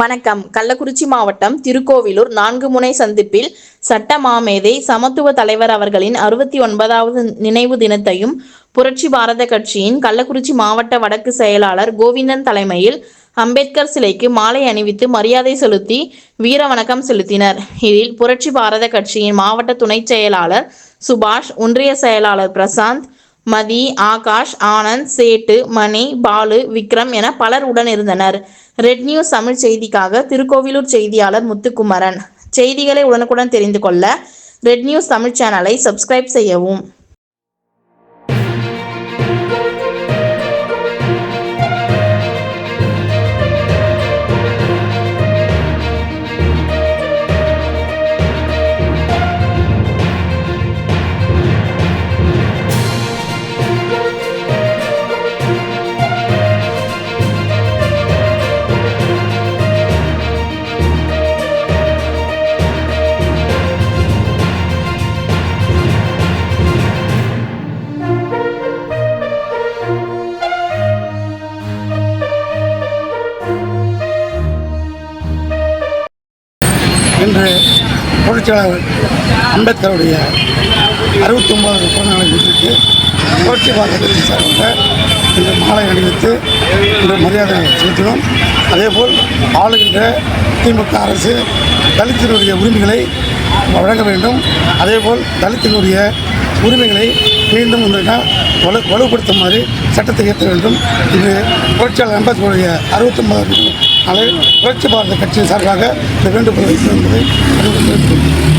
வணக்கம். கள்ளக்குறிச்சி மாவட்டம் திருக்கோவிலூர் நான்கு முனை சந்திப்பில் சட்ட மாமேதை சமத்துவ தலைவர் அவர்களின் அறுபத்தி ஒன்பதாவது நினைவு தினத்தையும் புரட்சி பாரத கட்சியின் கள்ளக்குறிச்சி மாவட்ட வடக்கு செயலாளர் கோவிந்தன் தலைமையில் அம்பேத்கர் சிலைக்கு மாலை அணிவித்து மரியாதை செலுத்தி வீர வணக்கம் செலுத்தினர். இதில் புரட்சி பாரத கட்சியின் மாவட்ட துணைச் செயலாளர் சுபாஷ் ஒன்றிய செயலாளர் பிரசாந்த் மதி ஆகாஷ் ஆனந்த் சேட்டு மணி பாலு விக்ரம் என பலர் உடன் இருந்தனர் ரெட் நியூஸ் தமிழ் செய்திக்காக திருக்கோவிலூர் செய்தியாளர் முத்துக்குமரன். செய்திகளை உடனுக்குடன் தெரிந்து கொள்ள ரெட் நியூஸ் தமிழ் சேனலை சப்ஸ்கிரைப் செய்யவும். இன்று புரட்சியாளர் அம்பேத்கருடைய அறுபத்தி ஒன்பதாவது பிறந்தநாளை முன்னிட்டு புரட்சி பாரத கட்சி சார்பாக இன்று மாலை அணிவித்து இன்று மரியாதை செலுத்தினோம். அதேபோல் ஆளுகின்ற திமுக அரசு தலித்தினுடைய உரிமைகளை வழங்க வேண்டும். அதேபோல் தலித்தினுடைய உரிமைகளை மீண்டும் இந்த வலு வலுப்படுத்துமாறு சட்டத்தை இயற்ற வேண்டும். இது புரட்சியாளர் அம்பேத்கருடைய அறுபத்தொன்பதாவது அதை புரட்சி பாரத கட்சியின் சார்பாக இந்த வேண்டுகோள் வைக்கிறேன் என்பதை அறிவுறுத்துகிறேன்.